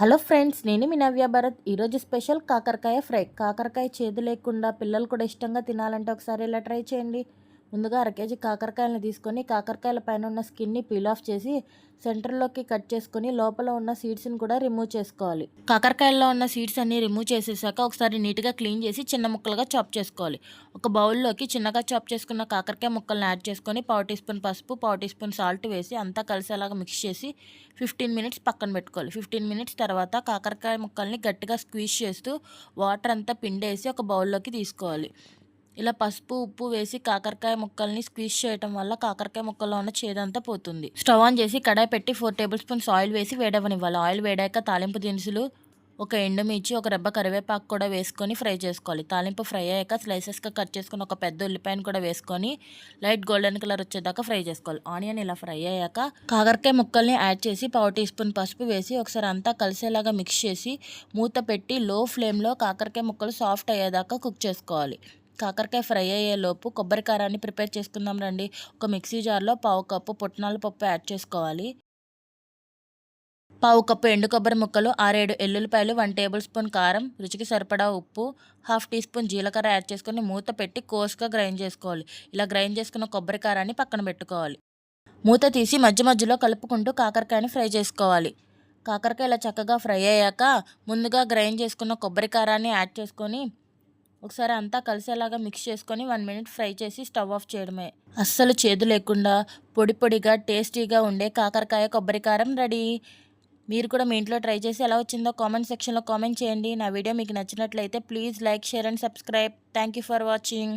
Hello friends నేను మీ నవ్య భరత్. ఈరోజు special కాకరకాయ ఫ్రై. కాకరకాయ చేదు లేకుండా పిల్లలు కూడా ఇష్టంగా తినాలంటే ఒకసారి ఇలా ట్రై చేయండి. ముందుగా అర కేజీ కాకరకాయలను తీసుకొని కాకరకాయల పైన ఉన్న స్కిన్ని పీల్ ఆఫ్ చేసి సెంటర్లోకి కట్ చేసుకొని లోపల ఉన్న సీడ్స్ని కూడా రిమూవ్ చేసుకోవాలి. కాకరకాయల్లో ఉన్న సీడ్స్ అన్ని రిమూవ్ చేసేసాక ఒకసారి నీట్గా క్లీన్ చేసి చిన్న ముక్కలుగా చాప్ చేసుకోవాలి. ఒక బౌల్లోకి చిన్నగా చాప్ చేసుకున్న కాకరకాయ ముక్కలను యాడ్ చేసుకొని పావు టీ స్పూన్ పసుపు పావు టీ స్పూన్ సాల్ట్ వేసి అంతా కలిసేలాగా మిక్స్ చేసి ఫిఫ్టీన్ మినిట్స్ పక్కన పెట్టుకోవాలి. ఫిఫ్టీన్ మినిట్స్ తర్వాత కాకరకాయ ముక్కల్ని గట్టిగా స్క్వీజ్ చేస్తూ వాటర్ అంతా పిండేసి ఒక బౌల్లోకి తీసుకోవాలి. ఇలా పసుపు ఉప్పు వేసి కాకరకాయ ముక్కల్ని స్క్వీజ్ చేయటం వల్ల కాకరకాయ ముక్కల్లో ఉన్న చేదంతా పోతుంది. స్టవ్ ఆన్ చేసి కడాయి పెట్టి ఫోర్ టేబుల్ స్పూన్స్ ఆయిల్ వేసి వేడవనివ్వాలి. ఆయిల్ వేడాక తాలింపు దినుసులు ఒక ఎండుమిర్చి ఒక రెబ్బ కరివేపాకు కూడా వేసుకొని ఫ్రై చేసుకోవాలి. తాలింపు ఫ్రై అయ్యాక స్లైసెస్గా కట్ చేసుకుని ఒక పెద్ద ఉల్లిపాయను కూడా వేసుకొని లైట్ గోల్డెన్ కలర్ వచ్చేదాకా ఫ్రై చేసుకోవాలి. ఆనియన్ ఇలా ఫ్రై అయ్యాక కాకరకాయ ముక్కల్ని యాడ్ చేసి పావు టీ స్పూన్ పసుపు వేసి ఒకసారి అంతా కలిసేలాగా మిక్స్ చేసి మూత పెట్టి లో ఫ్లేమ్లో కాకరకాయ ముక్కలు సాఫ్ట్ అయ్యేదాకా కుక్ చేసుకోవాలి. కాకరకాయ ఫ్రై అయ్యేలోపు కొబ్బరి కారాన్ని ప్రిపేర్ చేసుకుందాం రండి. ఒక మిక్సీ జార్లో పావు కప్పు పుట్నాల పప్పు యాడ్ చేసుకోవాలి. పావు కప్పు ఎండు కొబ్బరి ముక్కలు ఆరేడు ఎల్లుల్లిపాయలు వన్ టేబుల్ స్పూన్ కారం రుచికి సరిపడా ఉప్పు హాఫ్ టీ స్పూన్ జీలకర్ర యాడ్ చేసుకొని మూత పెట్టి కోసుగా గ్రైండ్ చేసుకోవాలి. ఇలా గ్రైండ్ చేసుకున్న కొబ్బరి కారాన్ని పక్కన పెట్టుకోవాలి. మూత తీసి మధ్య మధ్యలో కలుపుకుంటూ కాకరకాయని ఫ్రై చేసుకోవాలి. కాకరకాయ ఇలా చక్కగా ఫ్రై అయ్యాక ముందుగా గ్రైండ్ చేసుకున్న కొబ్బరి కారాన్ని యాడ్ చేసుకొని ఒకసారి అంతా కలిసేలాగా మిక్స్ చేసుకొని వన్ మినిట్ ఫ్రై చేసి స్టవ్ ఆఫ్ చేయడమే. అస్సలు చేదు లేకుండా పొడి పొడిగా టేస్టీగా ఉండే కాకరకాయ కొబ్బరి కారం రెడీ. మీరు కూడా మీ ఇంట్లో ట్రై చేసి ఎలా వచ్చిందో కామెంట్ సెక్షన్లో కామెంట్ చేయండి. నా వీడియో మీకు నచ్చినట్లయితే please like share and subscribe. Thank you for watching.